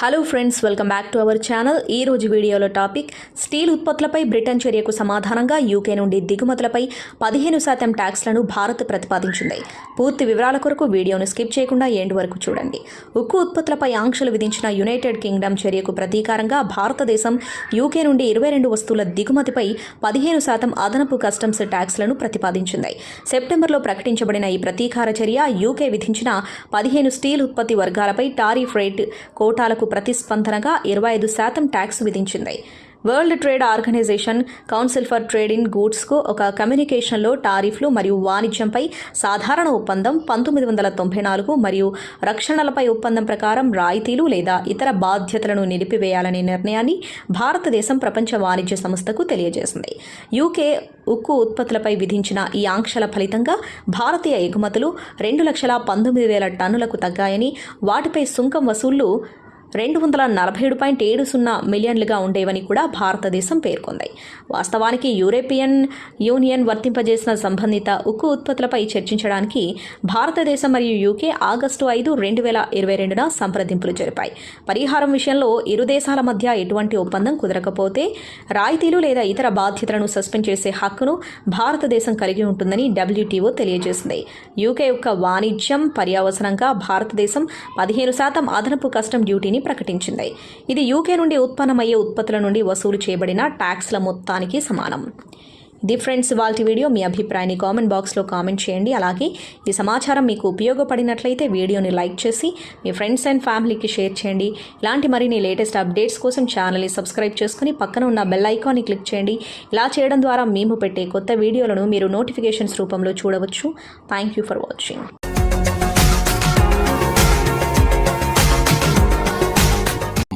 Hello friends welcome back to our channel ఈ రోజు వీడియోలో టాపిక్ స్టీల్ ఉత్పత్తులపై బ్రిటన్ చర్యకు సమాధానంగా యూకే నుండి దిగుమతులపై పదిహేను శాతం ట్యాక్స్లను భారత్ ప్రతిపాదించింది. పూర్తి వివరాల కొరకు వీడియోను స్కిప్ చేయకుండా ఎండ్ వరకు చూడండి. ఉక్కు ఉత్పత్తులపై ఆంక్షలు విధించిన యునైటెడ్ కింగ్డమ్ చర్యకు ప్రతీకారంగా భారతదేశం యూకే నుండి ఇరవై రెండు వస్తువుల దిగుమతిపై పదిహేను శాతం అదనపు కస్టమ్స్ ట్యాక్స్లను ప్రతిపాదించింది. సెప్టెంబర్లో ప్రకటించబడిన ఈ ప్రతీకార చర్య యూకే విధించిన పదిహేను స్టీల్ ఉత్పత్తి వర్గాలపై టారిఫ్ రేట్ కోటాలకు ప్రతిస్పందనగా ఇరవై ఐదు శాతం ట్యాక్స్ విధించింది. World trade organisation council for trade in గూడ్స్కు ఒక కమ్యూనికేషన్లో టారిఫ్లు మరియు వాణిజ్యంపై సాధారణ ఒప్పందం పంతొమ్మిది వందల తొంభై నాలుగు మరియు రక్షణలపై ఒప్పందం ప్రకారం రాయితీలు లేదా ఇతర బాధ్యతలను నిలిపివేయాలనే నిర్ణయాన్ని భారతదేశం ప్రపంచ వాణిజ్య సంస్థకు తెలియజేసింది. యూకే ఉక్కు ఉత్పత్తులపై విధించిన ఈ ఆంక్షల ఫలితంగా భారతీయ ఎగుమతులు రెండు లక్షల పంతొమ్మిది వేల టన్నులకు తగ్గాయని వాటిపై సుంకం వసూళ్ళు రెండు వందల నలభై ఏడు పాయింట్ ఏడు సున్నా మిలియన్లుగా ఉండేవని కూడా భారతదేశం పేర్కొంది. వాస్తవానికి యూరోపియన్ యూనియన్ వర్తింపజేసిన సంబంధిత ఉక్కు ఉత్పత్తులపై చర్చించడానికి భారతదేశం మరియు యూకే ఆగస్టు ఐదు రెండు వేల ఇరవై రెండున సంప్రదింపులు జరిపాయి. పరిహారం విషయంలో ఇరు దేశాల మధ్య ఎటువంటి ఒప్పందం కుదరకపోతే రాయితీలు లేదా ఇతర బాధ్యతలను సస్పెండ్ చేసే హక్కును భారతదేశం కలిగి ఉంటుందని డబ్ల్యూటీఓ తెలియజేసింది. యూకే యొక్క వాణిజ్యం పర్యావసనంగా భారతదేశం పదిహేను శాతం అదనపు కస్టమ్ డ్యూటీని ప్రకటించింది. ఇది యూకే నుండి ఉత్పన్నమయ్యే ఉత్పత్తుల నుండి వసూలు చేయబడిన ట్యాక్స్ల మొత్తానికి సమానం. ఇది ఫ్రెండ్స్ వాళ్ళ వీడియో మీ అభిప్రాయాన్ని కామెంట్ బాక్స్లో కామెంట్ చేయండి. అలాగే ఈ సమాచారం మీకు ఉపయోగపడినట్లయితే వీడియోని లైక్ చేసి మీ ఫ్రెండ్స్ అండ్ ఫ్యామిలీకి షేర్ చేయండి. ఇలాంటి మరిన్ని లేటెస్ట్ అప్డేట్స్ కోసం ఛానల్ని సబ్స్క్రైబ్ చేసుకుని పక్కన ఉన్న బెల్ ఐకాన్ని క్లిక్ చేయండి. ఇలా చేయడం ద్వారా మేము పెట్టే కొత్త వీడియోలను మీరు నోటిఫికేషన్స్ రూపంలో చూడవచ్చు. Thank you for watching.